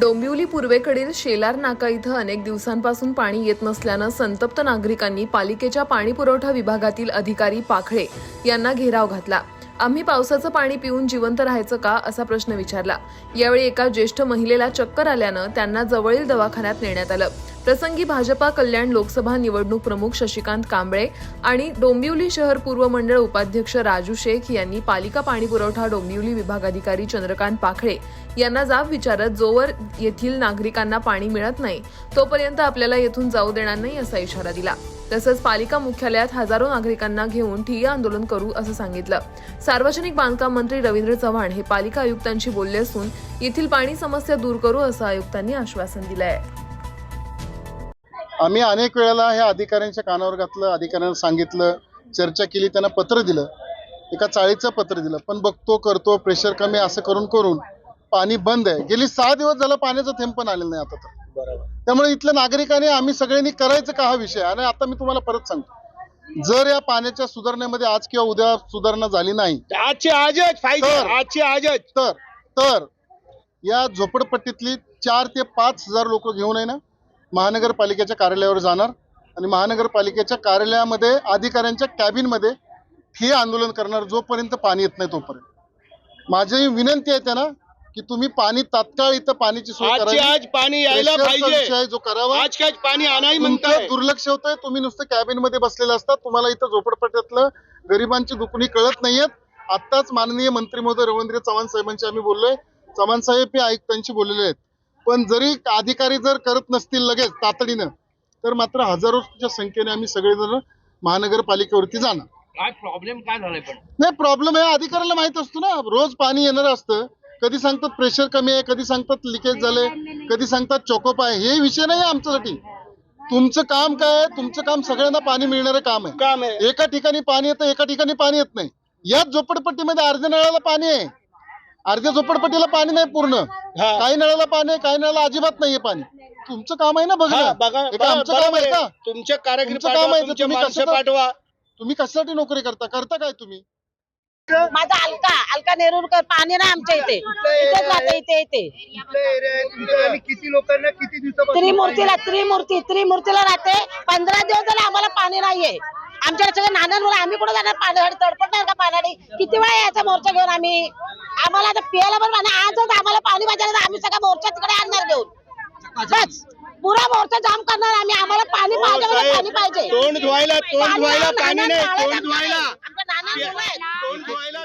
डोंबिवली पूर्वेकडील शेलार नाका इथं अनेक दिवसांपासून पाणी येत नसल्यानं संतप्त नागरिकांनी पालिकेच्या पाणी पुरवठा विभागातील अधिकारी पाखळे यांना घेराव घातला. आम्ही पावसाचं पाणी पिऊन जिवंत राहायचं का असा प्रश्न विचारला. यावेळी एका ज्येष्ठ महिलेला चक्कर आल्यानं त्यांना जवळील दवाखान्यात नेण्यात आलं. प्रसंगी भाजपा कल्याण लोकसभा निवडणूक प्रमुख शशिकांत कांबळे आणि डोंबिवली शहर पूर्व मंडळ उपाध्यक्ष राजू शेख यांनी पालिका पाणी पुरवठा डोंबिवली विभागाधिकारी चंद्रकांत पाखळे यांना जाब विचारत जोवर येथील नागरिकांना पाणी मिळत नाही तोपर्यंत आपल्याला येथून जाऊ देणार नाही असा इशारा दिला. तसंच पालिका मुख्यालयात हजारो नागरिकांना घेऊन ठिय्या आंदोलन करू असं सांगितलं. सार्वजनिक बांधकाम मंत्री रवींद्र चव्हाण हे पालिका आयुक्तांशी बोलले असून येथील पाणी समस्या दूर करू असं आयुक्तांनी आश्वासन दिलं आहे आम्ही अनेक वेळेला ह्या अधिकाऱ्यांच्या कानावर घातलं अधिकाऱ्यांना सांगितलं चर्चा केली त्यांना पत्र दिलं एका चाळीचं पत्र दिलं. पण बघतो करतो प्रेशर कमी असं करून करून पाणी बंद आहे. गेली सहा दिवस झालं पाण्याचं थेंब पण आलेलं नाही आता तर. त्यामुळे इथल्या नागरिकांनी आम्ही सगळ्यांनी करायचं का हा विषय? आणि आता मी तुम्हाला परत सांगतो. जर या पाण्याच्या सुधारणेमध्ये आज किंवा उद्या सुधारणा झाली नाही आजची तर- आजची आजच. तर तर या झोपडपट्टीतली चार ते पाच हजार लोक घेऊन आहे ना महानगरपालिकेच्या कार्यालयावर जाणार आणि महानगरपालिकेच्या कार्यालयामध्ये अधिकाऱ्यांच्या कॅबिनमध्ये हे आंदोलन करणार जोपर्यंत पाणी येत नाही तोपर्यंत. माझी विनंती आहे त्यांना की तुम्ही पाणी तात्काळ इथं पाण्याची सोय आज पाणी यायला पाहिजे. जो करावा. आज काय पाणी दुर्लक्ष होतंय. तुम्ही नुसतं कॅबिनमध्ये बसलेले असतात तुम्हाला इथं झोपडपट्ट्यातलं गरिबांची दुखणी कळत नाहीयेत. आत्ताच माननीय मंत्री महोदय रवींद्र चव्हाण साहेबांशी आम्ही बोललोय. चव्हाण साहेब हे आयुक्तांशी बोललेले आहेत. पण जरी अधिकारी जर करत नसतील लगेच तातडीनं तर मात्र हजारोच्या संख्येने आम्ही सगळेजण महानगरपालिकेवरती जाणार. काय प्रॉब्लेम काय झालाय पण? नाही प्रॉब्लेम आहे अधिकाऱ्याला माहीत असतो ना. रोज पाणी येणार असतं. कधी सांगतात प्रेशर कमी आहे कधी सांगतात लिकेज झालंय कधी सांगतात चोकोप आहे. हे विषय नाही आहे आमच्यासाठी. तुमचं काम काय आहे? तुमचं काम सगळ्यांना पाणी मिळणारं काम आहे. काम आहे. एका ठिकाणी पाणी येतं एका ठिकाणी पाणी येत नाही. याच झोपडपट्टीमध्ये अर्ध्या नळाला पाणी आहे. अर्ध्या झोपडपट्टीला पाणी नाही पूर्ण. हा. काही नळाला पाणी आहे काही नळाला अजिबात नाहीये पाणी. तुमचं काम आहे ना हा, बघा बघा हे काय आमचं काम बरोबर आहे. आहे. का तुमचे कारागीर तुमचं काम पाठवा आहे तुमचे तुम्ही माणसं पाठवा. तुम्ही कशासाठी नोकरी करता? करता काय तुम्ही? माझा अलका अलका नेरुरकर पाणी ना आमच्या इथे. इथेच राहते इथे इथे. किती लोकांना किती दिवसापासून त्रिमूर्तीला त्रिमूर्ती त्रिमूर्तीला राहते. पंधरा दिवस झाले आम्हाला पाणी नाहीये. आमच्या सगळ्या मुलं आम्ही कुठे जाणार? पाण्यासाठी तडपडणार का पाण्याने? किती वेळा याचा मोर्चा घेऊन आम्ही आम्हाला आता पियाला पण आजच आम्हाला पाणी पाहिजे आम्ही सगळा मोर्चा तिकडे आणणार घेऊन. बस. पुरा मोर्चा जाम करणार आम्ही आम्हाला पाणी हो, पाहिजे म्हणजे पाणी पाहिजे. तोंड धुवायला तोंड धुवायला पाणी नाही तोंड धुवायला. तोंड धुवायला